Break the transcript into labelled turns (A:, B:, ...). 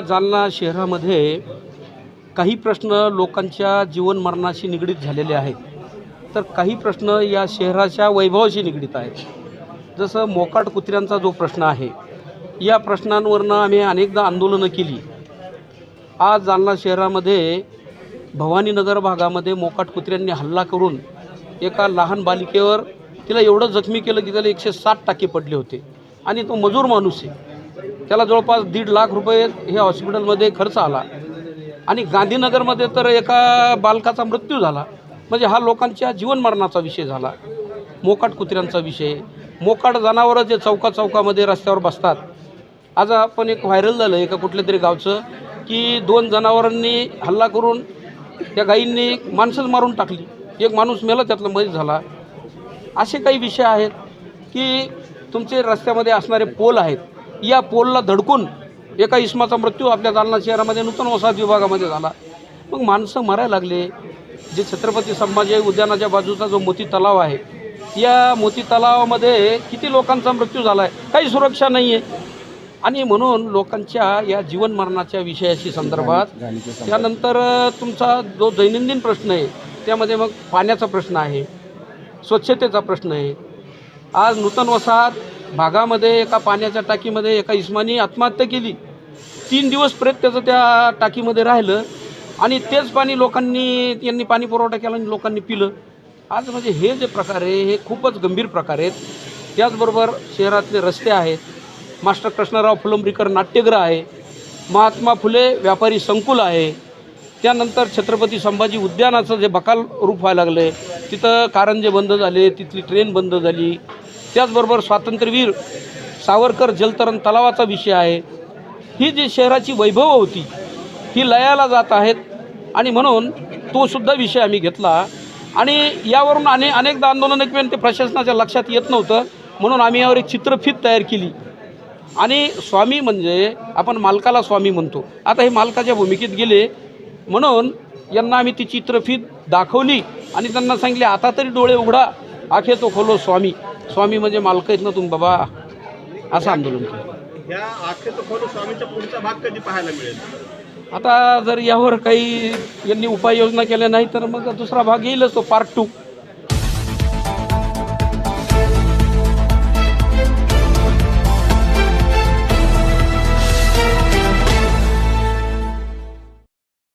A: जालना शहरामध्ये काही प्रश्न लोकांच्या जीवनमरणाशी निगडीत झालेले आहेत. तर काही प्रश्न या शहराच्या वैभवाशी निगडीत आहेत. जसं मोकाट कुत्र्यांचा जो प्रश्न आहे या प्रश्नांवरनं आम्ही अनेकदा आंदोलनं केली. आज जालना शहरामध्ये भवानीनगर भागामध्ये मोकाट कुत्र्यांनी हल्ला करून एका लहान बालिकेवर तिला एवढं जखमी केलं की त्याला एकशे सात टाके पडले होते. आणि तो मजूर माणूस आहे. त्याला जवळपास दीड लाख रुपये हे हॉस्पिटलमध्ये खर्च आला. आणि गांधीनगरमध्ये तर एका बालकाचा मृत्यू झाला. म्हणजे हा लोकांच्या जीवनमरणाचा विषय झाला. मोकाट कुत्र्यांचा विषय. मोकाट जनावरं जे चौका चौकामध्ये रस्त्यावर बसतात. आज आपण एक व्हायरल झालं एका कुठल्या तरी गावचं की दोन जनावरांनी हल्ला करून त्या गायींनी माणसंच मारून टाकली. एक माणूस मेला त्यातला मरीज झाला. असे काही विषय आहेत की तुमचे रस्त्यामध्ये असणारे पोल आहेत. या पोलला धडकून एका इस्माचा मृत्यू आपल्या जालना शहरामध्ये नूतन वसाहत विभागामध्ये झाला. मग माणसं मरायला लागले. जे छत्रपती संभाजी उद्यानाच्या बाजूचा जो मोती तलाव आहे या मोती तलावामध्ये किती लोकांचा मृत्यू झाला आहे काही सुरक्षा नाही आहे आणि म्हणून लोकांच्या या जीवन मरणाच्या विषयाशी संदर्भात त्यानंतर तुमचा जो दैनंदिन प्रश्न आहे त्यामध्ये मग पाण्याचा प्रश्न आहे स्वच्छतेचा प्रश्न आहे. आज नूतन वसाहत भागामध्ये एका पाण्याच्या टाकीमध्ये एका इस्मानी आत्महत्या केली. तीन दिवस प्रेत त्याचं त्या टाकीमध्ये राहिलं आणि तेच पाणी लोकांनी यांनी पाणी पुरवठा केला आणि लोकांनी पिलं. आज म्हणजे हे जे प्रकार आहे हे खूपच गंभीर प्रकार आहेत. त्याचबरोबर शहरातले रस्ते आहेत. मास्टर कृष्णराव फुलंब्रीकर नाट्यगृह आहे. महात्मा फुले व्यापारी संकुल आहे. त्यानंतर छत्रपती संभाजी उद्यानाचं जे बकाल रूप व्हायला लागलं आहे तिथं कारंजे बंद झाले तिथली ट्रेन बंद झाली. त्याचबरोबर स्वातंत्र्यवीर सावरकर जलतरण तलावाचा विषय आहे. ही जी शहराची वैभव होती ही लयाला जात आहेत. आणि म्हणून तोसुद्धा विषय आम्ही घेतला. आणि यावरून अने अनेकदा आंदोलनं केली ते प्रशासनाच्या लक्षात येत नव्हतं. म्हणून आम्ही यावर एक चित्रफीत तयार केली. आणि स्वामी म्हणजे आपण मालकाला स्वामी म्हणतो. आता हे मालकाच्या भूमिकेत गेले. म्हणून यांना आम्ही ती चित्रफीत दाखवली आणि त्यांना सांगितले आता तरी डोळे उघडा. आखे तो खोलो स्वामी स्वामी म्हणजे मालक आहेत ना तुम्ही बाबा. असं आंदोलन केलं. आता जर यावर काही यांनी उपाययोजना केल्या नाही तर मग दुसरा भाग येईलच तो पार्ट टू